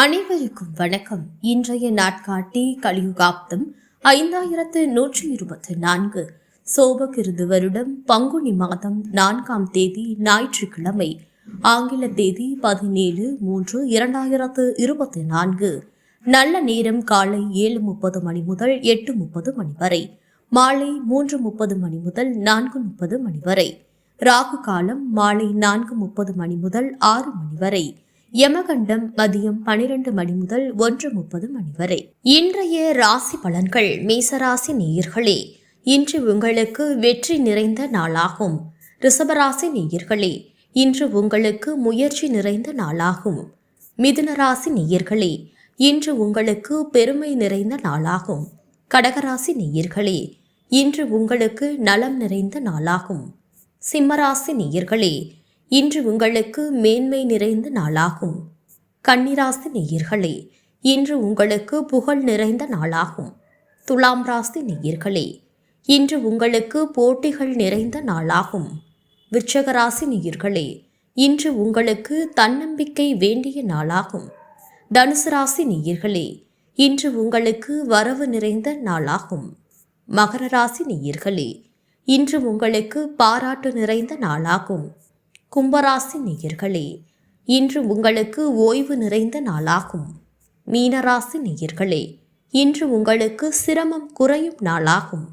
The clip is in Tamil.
அனைவருக்கும் வணக்கம். இன்றைய நாட்காட்டி கலியுகாப்தம் ஐந்தாயிரத்து நூற்றி இருபத்தி நான்கு. சோபகிருது வருடம் பங்குனி மாதம் நான்காம் தேதி ஞாயிற்றுக்கிழமை. ஆங்கில தேதி பதினேழு மூன்று இரண்டாயிரத்து இருபத்தி நான்கு. நல்ல நேரம் காலை ஏழு முப்பது மணி முதல் எட்டு முப்பது மணி வரை. மாலை மூன்று முப்பது மணி முதல் நான்கு முப்பது மணி வரை. ராகு காலம் மாலை நான்கு முப்பது மணி முதல் ஆறு மணி வரை. யமகண்டம் மதியம் பனிரெண்டு மணி முதல் ஒன்று முப்பது மணி வரை. இன்றைய ராசி பலன்கள் மேசராசி நேயர்களே இன்று உங்களுக்கு வெற்றி நிறைந்த நாளாகும். ரிஷபராசி நேயர்களே இன்று உங்களுக்கு முயற்சி நிறைந்த நாளாகும். மிதுனராசி நேயர்களே இன்று உங்களுக்கு பெருமை நிறைந்த நாளாகும். கடகராசி நேயர்களே இன்று உங்களுக்கு நலம் நிறைந்த நாளாகும். சிம்மராசி நேயர்களே இன்று உங்களுக்கு மேன்மை நிறைந்த நாளாகும். கன்னிராசி நேயர்களே இன்று உங்களுக்கு புகழ் நிறைந்த நாளாகும். துலாம் ராசி நேயர்களே இன்று உங்களுக்கு போட்டிகள் நிறைந்த நாளாகும். விருச்சக ராசி நேயர்களே இன்று உங்களுக்கு தன்னம்பிக்கை வேண்டிய நாளாகும். தனுசு ராசி நேயர்களே இன்று உங்களுக்கு வரவு நிறைந்த நாளாகும். மகர ராசி நேயர்களே இன்று உங்களுக்கு பாராட்டு நிறைந்த நாளாகும். கும்பராசி நேயர்களே இன்று உங்களுக்கு ஓய்வு நிறைந்த நாளாகும். மீனராசி நேயர்களே இன்று உங்களுக்கு சிரமம் குறையும் நாளாகும்.